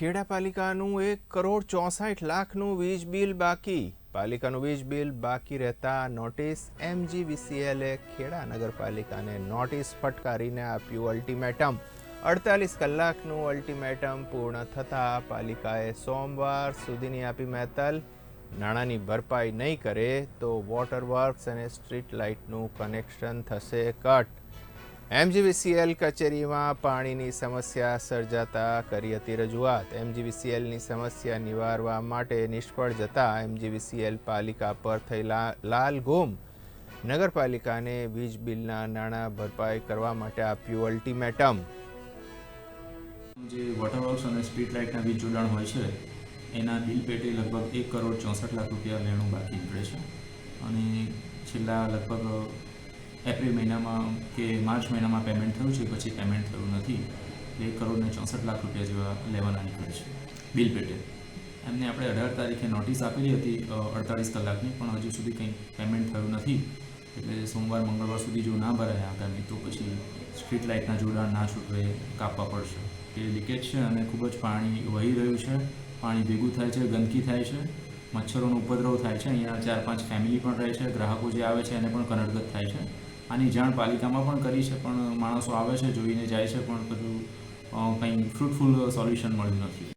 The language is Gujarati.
ખેડા પાલિકાનું એક કરોડ ચોસઠ લાખનું વીજ બિલ બાકી. પાલિકાનું વીજ બિલ બાકી રહેતા નોટિસ એમજીવીસીએલે ખેડા નગરપાલિકાને નોટિસ ફટકારીને આપ્યું અલ્ટિમેટમ. અડતાલીસ કલાકનું અલ્ટિમેટમ પૂર્ણ થતાં પાલિકાએ સોમવાર સુધીની આપી મેતલ નાણાંની ભરપાઈ નહીં કરે તો વોટર વર્ક્સ અને સ્ટ્રીટ લાઇટનું કનેક્શન થશે કટ. એમજીવીસીએલ કચેરીમાં પાણીની સમસ્યા સર્જાતા કરી હતી રજૂઆત. એમજીવીસીએલની સમસ્યા નિવારવા માટે નિષ્ફળ જતા એમજીવીસીએલ પાલિકા પર થયેલા લાલ ગુમ નગરપાલિકાને વીજ બિલના નાણાં ભરપાઈ કરવા માટે આપ્યું અલ્ટિમેટમ. જે વોટર વર્ક્સ અને સ્ટ્રીટ લાઇટના વીજ જોડાણ હોય છે, એના બિલ પેટે લગભગ એક કરોડ ચોસઠ લાખ રૂપિયા લેણું બાકી નીકળે છે. અને છેલ્લા લગભગ એપ્રિલ મહિનામાં કે માર્ચ મહિનામાં પેમેન્ટ થયું છે, પછી પેમેન્ટ થયું નથી. એટલે એક કરોડને ચોસઠ લાખ રૂપિયા જેવા લેવાના નીકળે છે બિલ પેટે. એમને આપણે અઢાર તારીખે નોટિસ આપેલી હતી અડતાળીસ કલાકની, પણ હજુ સુધી કંઈ પેમેન્ટ થયું નથી. એટલે સોમવાર, મંગળવાર સુધી જો ના ભરાય આગામી, તો પછી સ્ટ્રીટ લાઇટના જોડાણ ના છૂટવે કાપવા પડશે. કે લીકેજ છે અને ખૂબ જ પાણી વહી રહ્યું છે. પાણી ભેગું થાય છે, ગંદકી થાય છે. મચ્છરોનો ઉપદ્રવ થાય છે. અહીંયા ચાર પાંચ ફેમિલી પણ રહે છે. ગ્રાહકો જે આવે છે, એને પણ કનડગત થાય છે. આની જાણ પાલિકામાં પણ કરી છે, પણ માણસો આવે છે, જોઈને જાય છે, પણ બધું કંઈ ફ્રૂટફુલ સોલ્યુશન મળ્યું નથી.